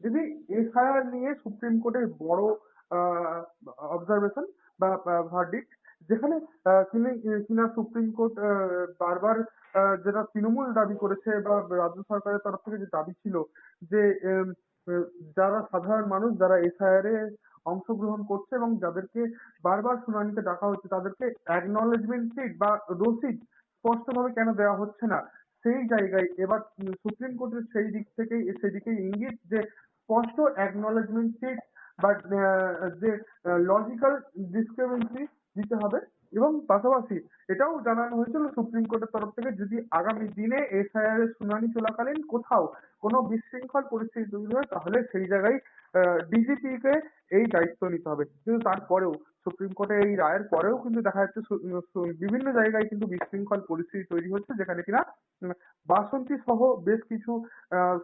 দিদি এফআইআর নিয়ে সুপ্রিম কোর্টের বড় অবজারভেশন বা ভার্ডিক্ট যেখানে তিনি, কিনা সুপ্রিম কোর্ট বারবার যেটা তৃণমূল দাবি করেছে বা রাজ্য সরকারের তরফ থেকে যে দাবি ছিল যে যারা সাধারণ মানুষ, যারা এসআইআর এ অংশগ্রহণ করছে এবং যাদেরকে বারবার শুনানিতে ডাকা হচ্ছে, তাদেরকে অ্যাকনলেজমেন্ট শিট বা রসিদ স্পষ্টভাবে কেন দেওয়া হচ্ছে না? সেই জায়গায় এবার সুপ্রিম কোর্টের সেই দিক থেকেই, সেদিকেই ইঙ্গিত যে স্পষ্ট অ্যাকনলেজমেন্ট শিট বা যে লজিক্যাল ডিসক্রিপেন্সি দিতে হবে। এবং পাশাপাশি এটাও জানানো হয়েছিল সুপ্রিম কোর্টের তরফ থেকে, যদি আগামী দিনে এসআইআর এর শুনানি চলাকালীন কোথাও কোনো বিশৃঙ্খল পরিস্থিতি তৈরি হয়, তাহলে সেই জায়গায় ডিজিপি কে এই দায়িত্ব নিতে হবে। কিন্তু তারপরেও, সুপ্রিম কোর্টের এই রায়ের পরেও কিন্তু দেখা যাচ্ছে বিভিন্ন জায়গায় কিন্তু বিশৃঙ্খল পরিস্থিতি তৈরি হচ্ছে, যেখানে কিনা বাসন্তী সহ বেশ কিছু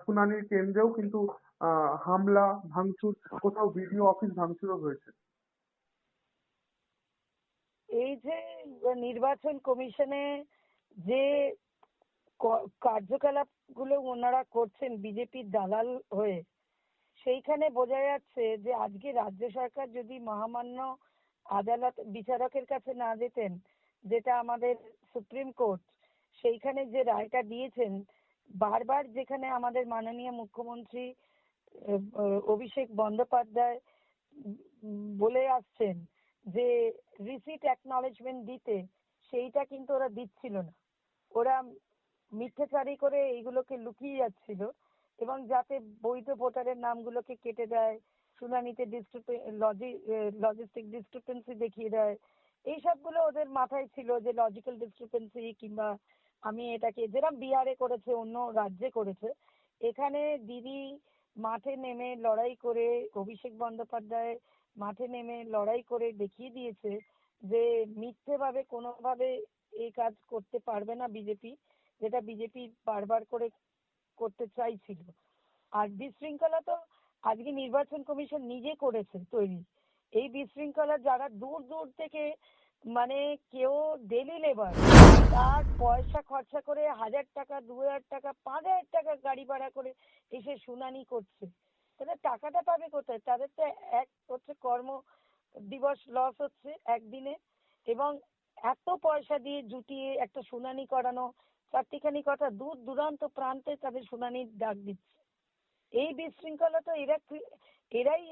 শুনানির কেন্দ্রেও কিন্তু আহ, হামলা ভাঙচুর কোথাও বিডিও অফিস ভাঙচুরও হয়েছে। এই যে নির্বাচন কমিশনে যে ক- কার্যকলাপগুলো ওনারা করছেন বিজেপির দালাল হয়ে সেইখানে বোঝা যাচ্ছে যে আজকে রাজ্য সরকার যদি মহামান্য আদালত বিচারকের কাছে না যেতেন যেটা আমাদের সুপ্রিম কোর্ট সেইখানে যে রায়টা দিয়েছেন বারবার যেখানে আমাদের মাননীয় মুখ্যমন্ত্রী অভিষেক বন্দ্যোপাধ্যায় বলে আসছেন যে রিসিট অ্যাকনলেজমেন্ট দিতে সেইটা কিন্তু ওরা দিচ্ছিল না। ওরা মিথ্যাচারি করে এইগুলোকে লুকিয়ে যাচ্ছিল এবং যাতে বৈধ ভোটারের নামগুলোকে কেটে দেয়, শুনানিতে লজিস্টিক ডিসক্রিপেন্সি দেখিয়ে দেয়, এই সবগুলো ওদের মাথায় ছিল যে লজিক্যাল ডিসক্রিপেন্সি কিংবা আমি এটাকে যেরকম বিহারে করেছে, অন্য রাজ্যে করেছে, এখানে দিদি মাঠে নেমে লড়াই করে অভিষেক বন্দ্যোপাধ্যায় মাঠে নেমে লড়াই করে দেখিয়ে দিয়েছে যে মিথ্যেভাবে কোনোভাবে এই কাজ করতে পারবে না বিজেপি, যেটা বিজেপি বারবার করে করতে চাইছিল। আর বিশৃঙ্খলা তো আজকে নির্বাচন কমিশন নিজে করেছে তৈরি। এই বিশৃঙ্খলা যারা দূর দূর থেকে মানে কেউ ডেলি লেবার তার পয়সা খরচা করে হাজার টাকা, দু হাজার টাকা, পাঁচ হাজার টাকা গাড়ি ভাড়া করে এসে শুনানি করছে। তাদের টাকাটা পাবে কোথায়? তাদের তো এক হচ্ছে কর্ম দিবস লস হচ্ছে একদিনে এবং এত পয়সা দিয়ে জুটিয়ে একটা শুনানি করানো, চারটিখানি কথা দূর দূরান্ত প্রান্তে তাদের শুনানির ডাক দিচ্ছে। এই বিশৃঙ্খলা তো এরা এরাই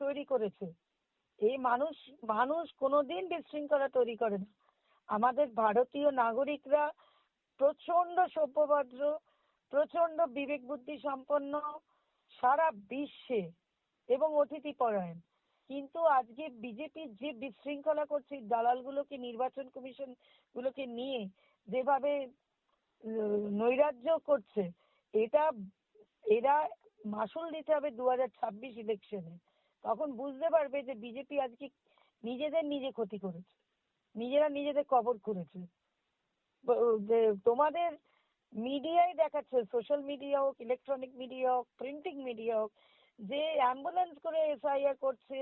তৈরি করেছে। এই মানুষ মানুষ কোনোদিন বিশৃঙ্খলা তৈরি করে না। আমাদের ভারতীয় নাগরিকরা প্রচণ্ড সভ্যভদ্র প্রচণ্ড বিবেক বুদ্ধি সম্পন্ন সারা বিশ্বে এবং অতিথি পরায়ণ কিন্তু আজকে বিজেপি যে বিশৃঙ্খলা করছে দালালগুলোকে, নির্বাচন কমিশন গুলোকে নিয়ে যেভাবে নৈরাজ্য করছে, এটা, এরা মাসুল দিতে হবে দু হাজার ছাব্বিশ ইলেকশনে। তখন বুঝতে পারবে যে বিজেপি আজকে নিজেদের নিজে ক্ষতি করেছে। নিজেরা নিজেদের কবর করেছে যে তোমাদের মিডিয়ায় দেখাচ্ছে সোশ্যাল মিডিয়া হোক ইলেকট্রনিক মিডিয়া হোক প্রিন্টিং মিডিয়া হোক, যে অ্যাম্বুলেন্স করে এসআইআর করছে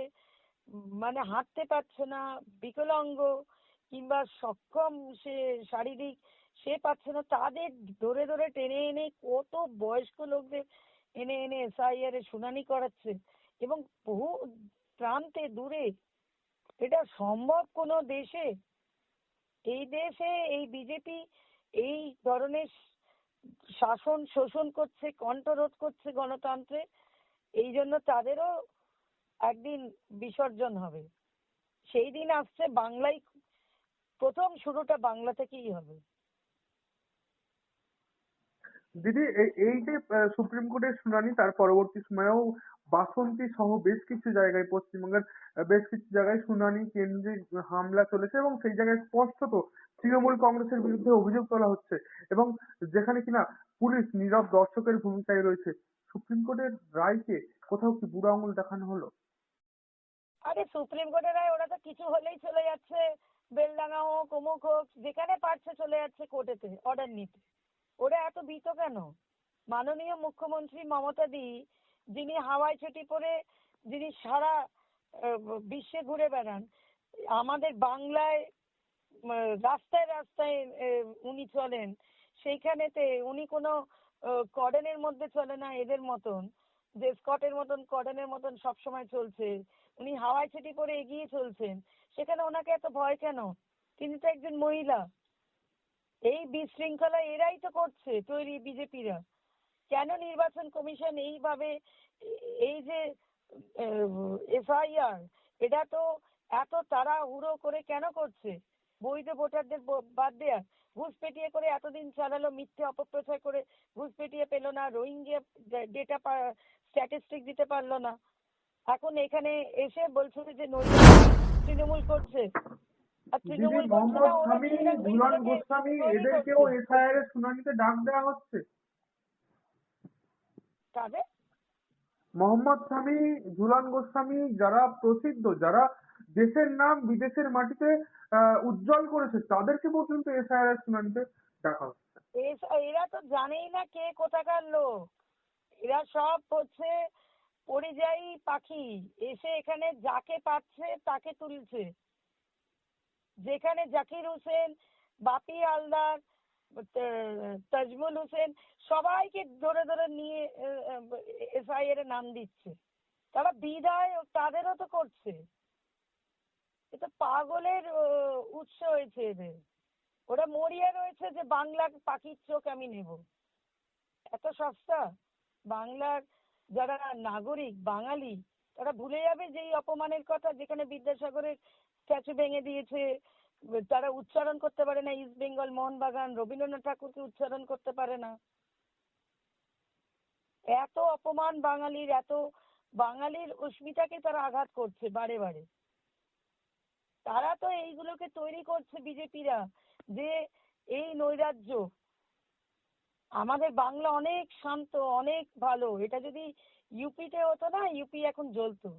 মানে হাঁটতে পারছে না, বিকলাঙ্গ, কিংবা সক্ষম সে শারীরিক, সে পাচ্ছে না, তাদের ধরে ধরে টেনে এনে কত বয়স্ক লোকদের এনে এনে এসআইআর এ শুনানি করাচ্ছে। এবং বহু প্রান্তে দূরে। এটা সম্ভব কোনো দেশে? এই দেশে এই বিজেপি এই ধরনের শাসন শোষণ করছে, কণ্ঠরোধ করছে গণতন্ত্রে, এই জন্য তাদেরও একদিন বিসর্জন হবে। সেই দিন আসছে বাংলায় প্রথম শুরুটা বাংলা থেকেই হবে। দিদি এই যে সুপ্রিম কোর্টের শুনানি, তার পরবর্তী সময়েও বাসন্তী সহ বেশ কিছু জায়গায় পশ্চিমবঙ্গের বেশ কিছু জায়গায় শুনানি কেন্দ্রে হামলা চলেছে এবং সেই জায়গায় স্পষ্টত তৃণমূল কংগ্রেসের বিরুদ্ধে অভিযোগ তোলা হচ্ছে এবং যেখানে কিনা পুলিশ নীরব দর্শকের ভূমিকায় রয়েছে। সুপ্রিম কোর্টের রায়কে কোথাও কি বুড়ো আঙুল দেখানো হলো? আরে সুপ্রিম কোর্টের রায়, ওরা তো কিছু হলেই চলে যাচ্ছে। বেলডাঙ্গা হোক, অমুক হোক, যেখানে পারছে চলে যাচ্ছে কোর্টেতে অর্ডার নিতে। ওরা এত ভীত কেন? মাননীয় মুখ্যমন্ত্রী মমতা দি যিনি হাওয়াই ছুটি পরে যিনি সারা বিশ্বে ঘুরে বেড়ান, আমাদের বাংলায় রাস্তায় রাস্তায় উনি চলেন, সেইখানেতে উনি কোনো কর্ডনের মধ্যে চলে না, এদের মতন, যে স্কটের মতন কটনের মতন সবসময় চলছে। উনি হাওয়াই ছেটি করে এগিয়ে চলছেন। সেখানে ওনাকে এত ভয় কেন? তিনি তো একজন মহিলা। এই বিশৃঙ্খলা এরাই তো করছে তৈরি বিজেপিরা। কেন নির্বাচন কমিশন এইভাবে এই যে এফআইআর এটা তো এত তাড়াহুড়ো করে কেন করছে? বৈধ ভোটারদের বাদ দেয়া। ঘুষ পেটিয়ে করে এতদিন চালালো মিথ্যে অপপ্রচার করে ঘুষ পেটিয়ে পেল না রোহিঙ্গা ডেটা স্ট্যাটিস্টিক দিতে পারল না। এখন এখানে এসে বলছে যে তৃণমূল করছে। আর তৃণমূল গোস্বামী এদেরকেও করছে। এসআইআর এর শুনানিতে ডাক দেওয়া হচ্ছে। কাদের মোহাম্মদ শামী ঝুলন গোস্বামী যারা প্রসিদ্ধ যারা দেশের নাম বিদেশের মাটিতে উজ্জ্বল করেছে তাদেরকে পর্যন্ত এসআইআর এর শুনানিতে ডাকা হচ্ছে। এরা তো জানেই না কে কোথাকার লোক। এরা সব হচ্ছে পরিযায়ী পাখি। এসে এখানে যাকে পাচ্ছে তাকে তুলছে। যেখানে জাকির হোসেন বাপি হালদার তাজমুল হোসেন সবাইকে ধরে ধরে নিয়ে এসআইআর এর নাম দিচ্ছে। তারা বিদায় তাদেরও তো করছে। এটা পাগলের উৎস হয়েছে এদের। ওরা মরিয়া রয়েছে যে বাংলার পাখির চোখ আমি নেব। এত সস্তা। বাংলার যারা নাগরিক, বাঙালি, তারা ভুলে যাবে যে এই অপমানের কথা যেখানে বিদ্যাসাগরের স্ট্যাচু ভেঙে দিয়েছে তারা উচ্চারণ করতে পারে না ইস্ট বেঙ্গল মোহনবাগান রবীন্দ্রনাথ ঠাকুরকে উচ্চারণ করতে পারে না। এত অপমান বাঙালির, এত বাঙালির অস্মিতাকে তারা আঘাত করছে বারে বারে। তারা তো এইগুলোকে তৈরি করছে বিজেপিরা, যে এই নৈরাজ্য। আমাদের বাংলা অনেক শান্ত, অনেক ভালো। এটা যদি ইউপিতে হতো না ইউপি এখন জ্বলতো।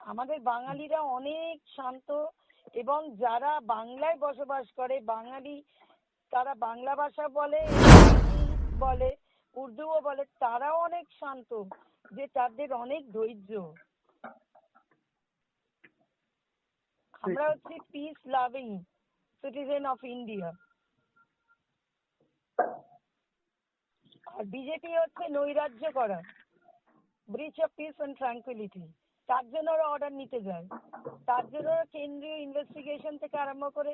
আমাদের বাঙালিরা অনেক শান্ত এবং যারা বাংলায় বসবাস করে বাঙালি তারা বাংলা ভাষা বলে বলে উর্দুও বলে তারাও অনেক শান্ত যে তাদের অনেক ধৈর্য। আমরা হচ্ছি peace loving citizen of India R BJP হচ্ছে নৈরাজ্য করা breach of peace and tranquility তার জন্য ওরা অর্ডার নিতে যায়। তার জন্য কেন্দ্রীয় ইনভেস্টিগেশন থেকে আরম্ভ করে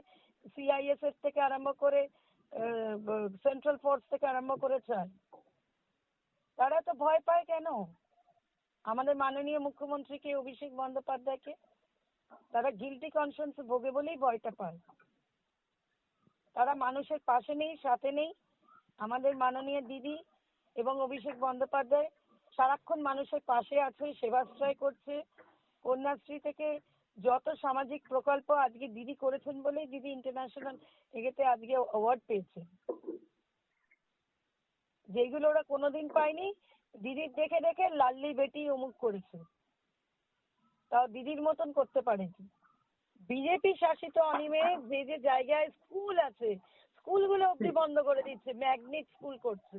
সিআইএসএফ থেকে আরম্ভ করে সেন্ট্রাল ফোর্স থেকে আরম্ভ করে চায় তারা তো ভয় পায় কেন? আমাদের মাননীয় মুখ্যমন্ত্রীকে অভিষেক বন্দ্যোপাধ্যায়কে? তারা গিলটি কনসিয়েন্স ভোগে বলেই ভয়টা পায়। তারা মানুষের পাশে নেই, সাথে নেই। আমাদের মাননীয় দিদি এবং অভিষেক বন্দ্যোপাধ্যায় সারাক্ষণ মানুষের পাশে আছে, সেবাশ্রয় করছে। কন্যাশ্রী থেকে যত সামাজিক প্রকল্প আজকে দিদি করেছেন বলেই দিদি ইন্টারন্যাশনাল এগেতে আজকে অ্যাওয়ার্ড পেয়েছে। যেগুলো ওরা কোনোদিন পায়নি দিদির দেখে দেখে লাল্লি বেটি অমুক করেছে। তাও দিদির মতন করতে পারেনি। বিজেপি শাসিত অনিমে যে যে জায়গায় স্কুল আছে, স্কুলগুলো অব্দি বন্ধ করে দিচ্ছে, ম্যাগনেট স্কুল করছে।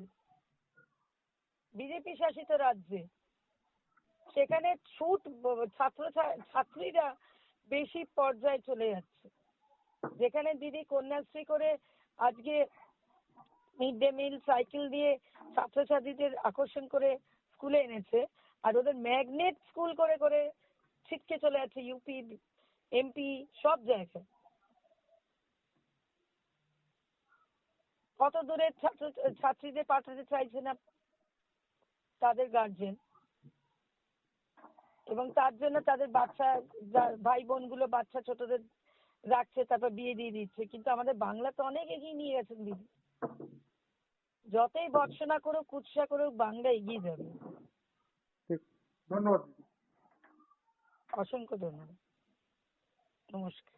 বিজেপি শাসিত রাজ্যে। সেখানে ছুট, ছাত্র, ছাত্রীরা বেশি পর্যায়ে চলে যাচ্ছে। যেখানে দিদি কন্যাশ্রী করে আজকে মিড ডে মিল, সাইকেল দিয়ে ছাত্রছাত্রীদের আকর্ষণ করে স্কুলে এনেছে। আর ওদের ম্যাগনেট স্কুল করে করে ছিটকে চলে যাচ্ছে ইউপি, এমপি, সব জায়গায়। কত দূরের ছাত্র, ছাত্রীদের পাঠাতে চাইছে না তাদের গার্জেন এবং তার জন্য তাদের বাচ্চা ভাই বোনগুলো বাচ্চা ছোটদের রাখছে তারপর বিয়ে দিয়ে দিচ্ছে। কিন্তু আমাদের বাংলা তো অনেক এগিয়ে নিয়ে গেছেন দিদি। যতই ভর্সনা করুক কুৎসা করুক বাংলা এগিয়ে যাবে। ধন্যবাদ অসংখ্য ধন্যবাদ। নমস্কার।